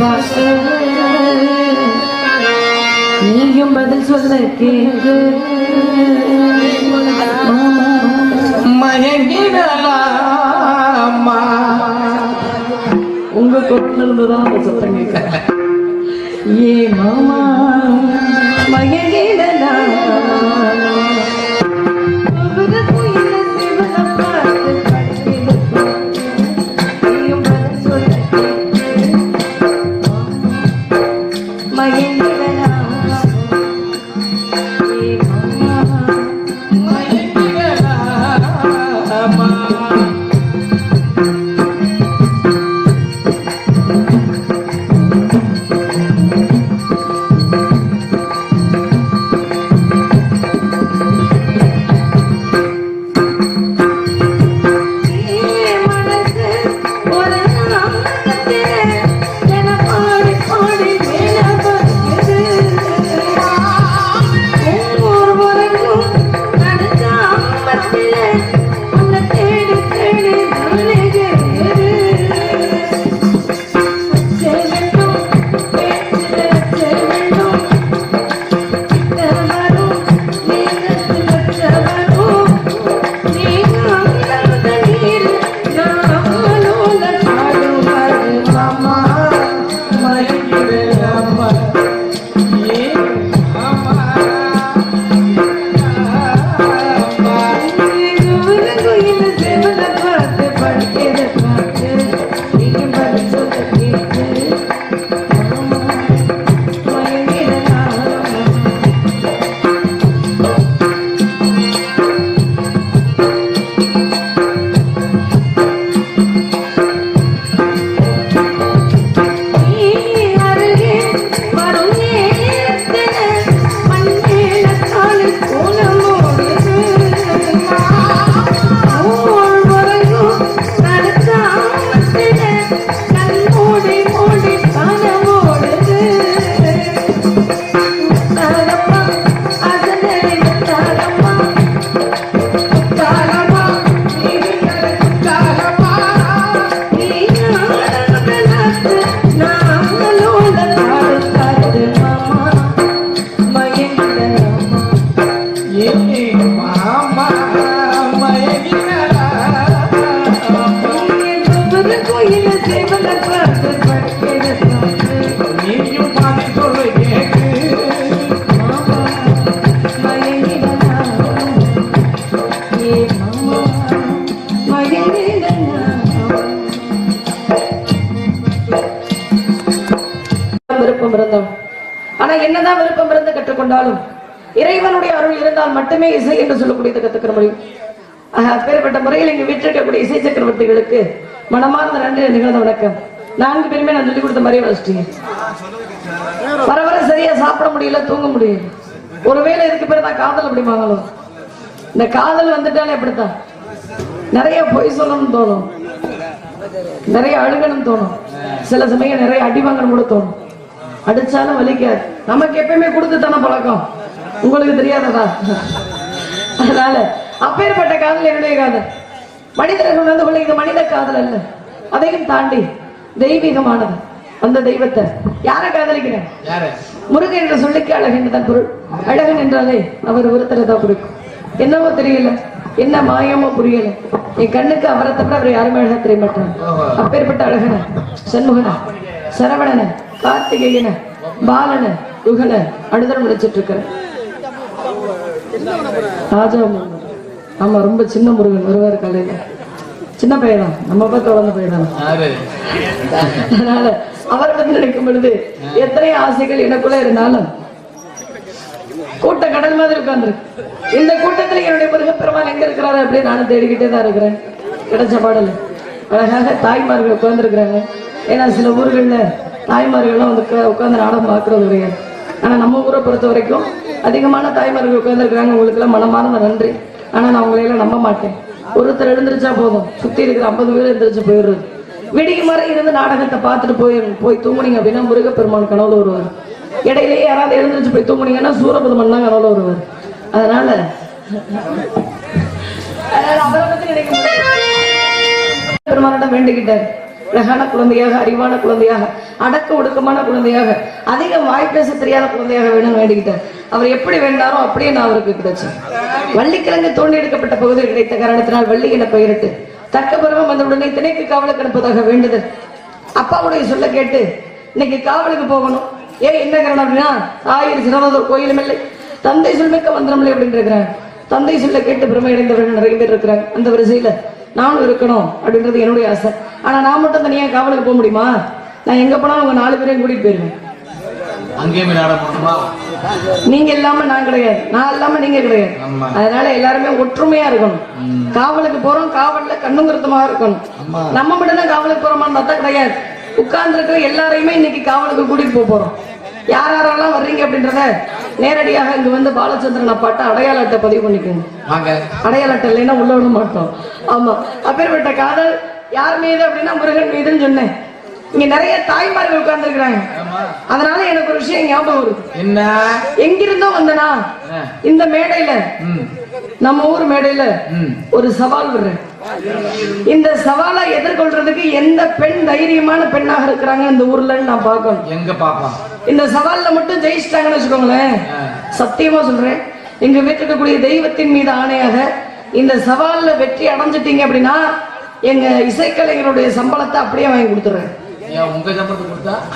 பார்த்து நீயும் பதில் சொல்ல கேட்டு மயங்கிடலாமா? உங்க குரல் இருந்துதான் அந்த சத்தம் கேட்க ஏ மாமா மயங்கிடலாம்? கற்றுக்கொண்டாலும் இறைவனுடைய அருள் இருந்தால் மட்டுமே இசை என்று சொல்லக்கூடியது கத்துக்கிற முடியும் அப்பேற்பட்ட முறையில் இங்கு வீற்றிருக்கக்கூடிய இசை சக்கரவர்த்திகளுக்கு மனமார்ந்த நன்றி நிகழ்ந்த வணக்கம். நான்கு பேருமே நான் சொல்லி கொடுத்த மாதிரியே வச்சிட்டீங்க வர வர சரியா சாப்பிட முடியல தூங்க முடியல. ஒருவேளை இதுக்கு பேர் தான் காதல் வாங்கணும்? இந்த காதல் வந்துட்டாலே அப்படித்தான். நிறைய பொய் சொல்லணும்னு தோணும். நிறைய அழுகணும் தோணும். சில சமயம் நிறைய அடி வாங்கணும் கூட தோணும். அடிச்சாலும் வலிக்காது. நமக்கு எப்பயுமே கொடுத்து தானே பழக்கம். உங்களுக்கு தெரியாததா? அதனால அப்பேற்பட்ட காதல் என்னுடைய காதல். மனிதர்கள் வந்து கொள்ள இது மனித காதல் அல்ல. அதையும் தாண்டி தெய்வீகமானது. அந்த தெய்வத்தை யாரை காதலிக்கிறேன் முருகன் என்ற சொல்லுக்கு அழகன் தான் பொருள். அழகன் என்றாலே அவர் ஒருத்தரை தான் குறிக்கும் என்னவோ தெரியல. என்ன மாயமோ புரியல. என் கண்ணுக்கு அவரை தவிர அவர் யாருமே அழகா தெரிய மாட்டாங்க அப்பேற்பட்ட அழகன சண்முகன சரவணன கார்த்திகேயன பாலன குகன அழுதல் முடிச்சிட்டு இருக்கிறேன் ராஜா. ஆமா ரொம்ப சின்ன முருகன் வருவார் காலையில. சின்ன பையன் நம்ம பார்த்து வளர்ந்த பையன் அதனால அவரை பத்தி நினைக்கும் பொழுது எத்தனை ஆசைகள் எனக்குள்ள இருந்தாலும் கூட்ட கடல் மாதிரி உட்கார்ந்துருக்கு. இந்த கூட்டத்துல என்னுடைய முருகப்பெருமான் எங்க இருக்கிறாரு அப்படின்னு நானும் தேடிக்கிட்டே தான் இருக்கிறேன். கிடைச்ச பாடல். அழகாக தாய்மார்கள் உட்கார்ந்துருக்குறாங்க. ஏன்னா சில ஊர்கள்ல தாய்மார்கள்லாம் வந்து உட்காந்து நாடகம் பார்க்கறது கிடையாது. ஆனால் நம்ம ஊரை பொறுத்த வரைக்கும் அதிகமான தாய்மார்கள் உட்காந்துருக்குறாங்க உங்களுக்குலாம் மனமார்ந்த நன்றி. ஆனால் நான் உங்களையெல்லாம் நம்ப மாட்டேன். ஒருத்தர் எழுந்திரிச்சா போதும். சுற்றி இருக்கிற ஐம்பது பேர் எழுந்திரிச்சு போயிடுறது. விடிக்கு மாதிரி இருந்து நாடகத்தை பார்த்துட்டு போய் போய் தூங்குனீங்க அப்படின்னா முருகப்பெருமான் கனவுல வருவார். இடையிலேயே யாராவது எழுந்திரிச்சு போய் தூங்குனீங்கன்னா சூரபதுமன் தான் கனவுல வருவார். அதனால பெருமானிடம் வேண்டிக்கிட்டார். அழகான குழந்தையாக அறிவான குழந்தையாக. அடக்க ஒடுக்கமான குழந்தையாக அதிகம் வாய் பேச தெரியாத குழந்தையாக வேணும்னு வேண்டிக்கிட்டேன் அவர் எப்படி வேண்டாரோ அப்படியே நான் அவருக்கு கிடைச்சேன் வள்ளிக்கிழங்கு தோண்டி எடுக்கப்பட்ட பகுதியில் கிடைத்த காரணத்தினால் வள்ளி என பெயரிட்டு தக்க பருவம் வந்தவுடனே திணைக்கு காவலுக்கு அனுப்பதாக வேண்டுதல் அப்பாவுடைய சொல்ல கேட்டு இன்னைக்கு காவலுக்கு போகணும். ஏன் என்ன காரணம் அப்படின்னா ஆயிரம் சிறந்ததொரு கோயிலும் இல்லை. தந்தை சொல்மிக்க மந்திரம் இல்லை அப்படின்னு இருக்கிறாங்க தந்தை சொல்ல கேட்டு பெருமை அடைந்தவர்கள் நிறைய பேர் இருக்கிறாங்க. அந்த வரிசையில நானும் இருக்கணும் அப்படின்றது என்னுடைய ஆசை. ஆனா நான் மட்டும் தனியாக காவலுக்கு போக முடியுமா? நான் எங்க போனாலும் உங்க நாலு பேரையும் கூட்டிட்டு போயிருவேன். அங்கேயுமே நாட போகணுமா நீங்க இல்லாம நான் கிடையாது. நான் இல்லாம நீங்க கிடையாது. அதனால எல்லாருமே ஒற்றுமையா இருக்கணும். காவலுக்கு போறோம் காவல்ல கண்ணும் கருத்துமாக இருக்கணும். நம்ம மட்டும் தான் காவலுக்கு போறோமான்னு பார்த்தா கிடையாது. உட்கார்ந்து இருக்கிற எல்லாரையுமே இன்னைக்கு காவலுக்கு கூட்டிட்டு போக போறோம். யார் யாரெல்லாம் வர்றீங்க அப்படின்றத நேரடியாக இங்க வந்து பாலச்சந்திரன் அப்பாட்ட அடையாள அட்டை பதிவு பண்ணிக்கோங்க. அடையாள அட்டை இல்லைன்னா உள்ள விட மாட்டோம். ஆமா. அப்பேற்பட்ட காதல் யார் மீது அப்படின்னா முருகன் மீதுன்னு சொன்னேன். இங்க நிறைய தாய்மார்கள் உட்கார்ந்து ஆமா. அதனால எனக்கு ஒரு விஷயம் ஞாபகம் வருது. என்ன? எங்கிருந்தோ வந்தனா. இந்த மேடையில நம்ம ஊர் மேடையில ஒரு சவால் விடுறேன் இந்த சவாலை எதிர்கொள்றதுக்கு எந்த பெண் தைரியமான பெண்ணாக இருக்கிறாங்க இந்த ஊர்லன்னு நான் பார்க்கணும். எங்க பாப்பா இந்த சவால்ல மட்டும் ஜெயிச்சிட்டாங்கன்னு வச்சுக்கோங்களேன். சத்தியமா சொல்றேன். எங்க வீட்டுல இருக்கக்கூடிய தெய்வத்தின் மீது ஆணையாக இந்த சவால்ல வெற்றி அடைஞ்சிட்டீங்க அப்படின்னா எங்க இசைக்கலைஞருடைய சம்பளத்தை அப்படியே வாங்கி கொடுத்துறேன்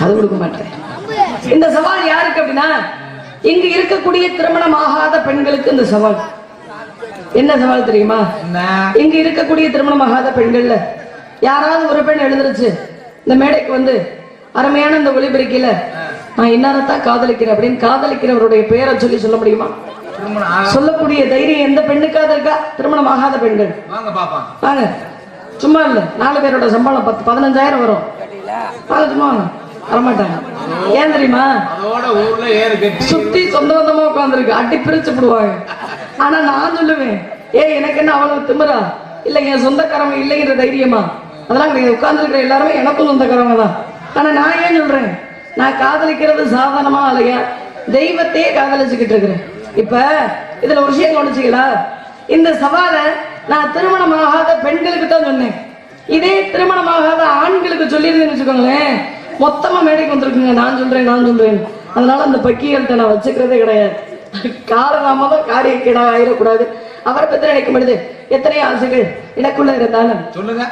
அது கொடுக்க மாட்டேன். இந்த சவால் யாருக்கு அப்படின்னா இங்கு இருக்கக்கூடிய திருமணம் ஆகாத பெண்களுக்கு இந்த சவால். என்ன சவால் தெரியுமா? இங்க இருக்கக்கூடிய திருமணம் ஆகாத பெண்கள்ல யாராவது ஒரு பெண் எழுந்துருச்சு இந்த மேடைக்கு வந்து அருமையான இந்த ஒளிபெருக்கையில நான் இன்னாரத்தான் காதலிக்கிறேன் அப்படின்னு காதலிக்கிறவருடைய பெயரை சொல்லி சொல்ல முடியுமா? சொல்லக்கூடிய தைரியம் எந்த பெண்ணுக்காவது இருக்கா? திருமணம் ஆகாத பெண்கள் வாங்க. சும்மா இல்ல. நாலு பேரோட சம்பளம் பத்து பதினஞ்சாயிரம் வரும். வரமாட்டாங்க. ஏன் தெரியுமா? சுத்தி சொந்த பந்தமா உட்காந்துருக்கு அட்டி பிரிச்சு போடுவாங்க. ஆனா நான் சொல்லுவேன் ஏய் எனக்கு என்ன அவ்வளவு திமிரா? இல்ல என் சொந்தக்காரங்க இல்லைங்கிற தைரியமா? அதெல்லாம் கிடையாது. உட்கார்ந்துருக்கிற எல்லாருமே எனக்கும் சொந்தக்காரங்க தான். ஆனா நான் ஏன் சொல்றேன்? நான் காதலிக்கிறது சாதாரணமா இல்லையா தெய்வத்தையே காதலிச்சுக்கிட்டு இருக்கிறேன். இப்ப இதுல ஒரு விஷயம் கவனிச்சீங்களா இந்த சவாலை நான் திருமணமாகாத பெண்களுக்கு தான் சொன்னேன். இதே திருமணமாகாத ஆண்களுக்கு சொல்லியிருந்தேன்னு வச்சுக்கோங்களேன். மொத்தமா மேடைக்கு வந்திருக்குங்க. நான் சொல்றேன் நான் சொல்றேன். அதனால அந்த பக்கியல்கிட்ட நான் வச்சுக்கிறதே கிடையாது. காலதாமதம் காரிய கீழாக ஆயிடக்கூடாது அவரை பத்தி நினைக்கும் பொழுது எத்தனை ஆசைகள் எனக்குள்ள இருந்தாலும். சொல்லுங்க.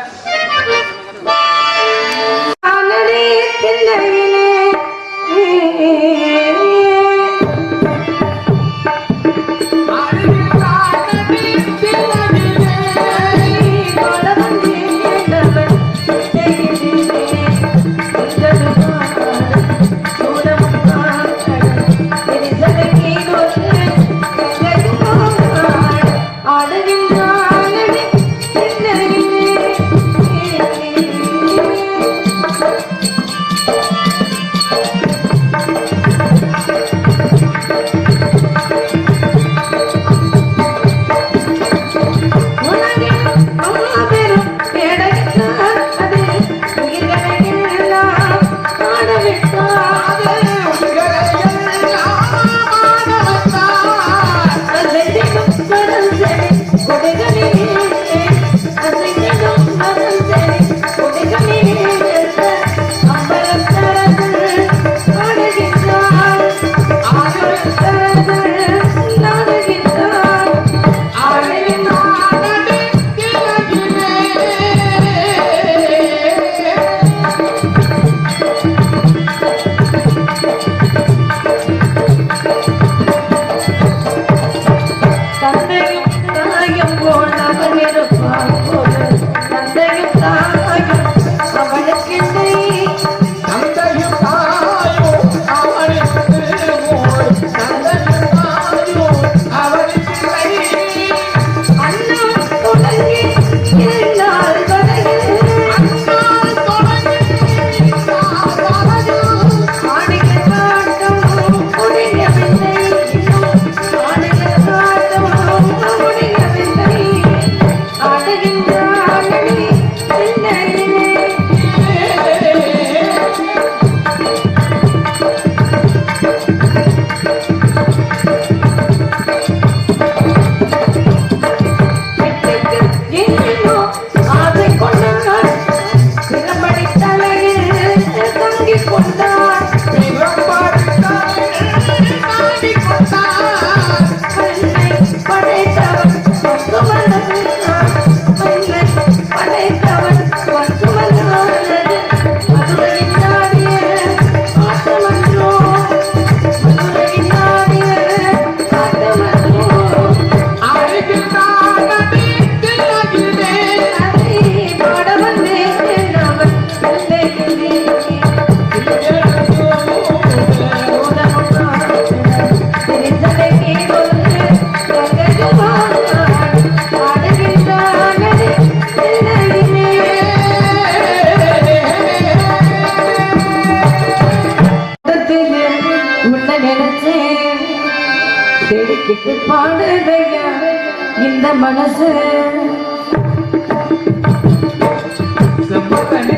கங்கையுமார், What did you போகுதையா இந்த மனசு. செம்பனி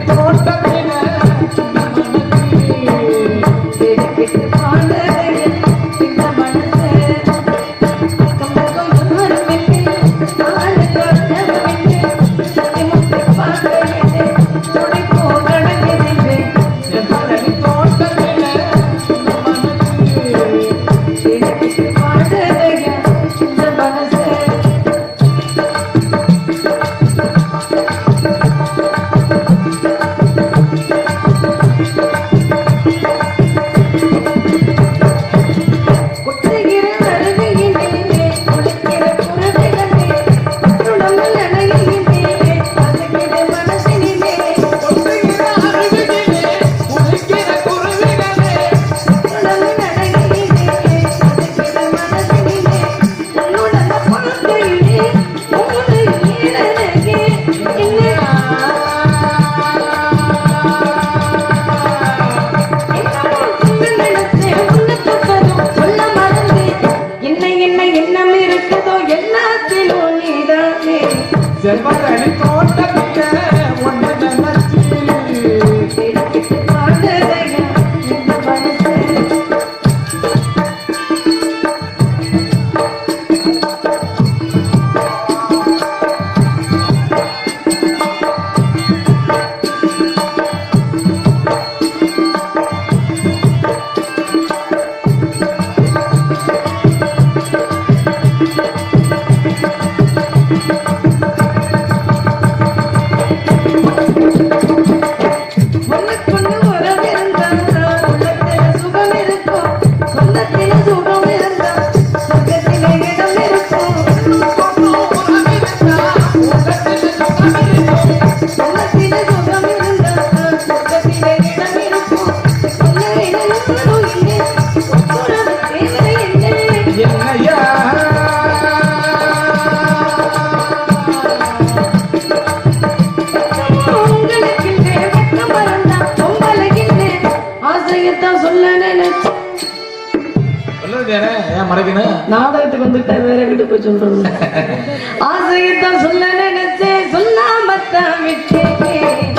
மறைக்கணும் நாடகத்துக்கு வந்துட்டா வேற கிட்ட போய் சொல்றோம் ஆசையத்தான் சொல்ல நினைச்சேன் சொல்லாமத்தான் விட்டேன்.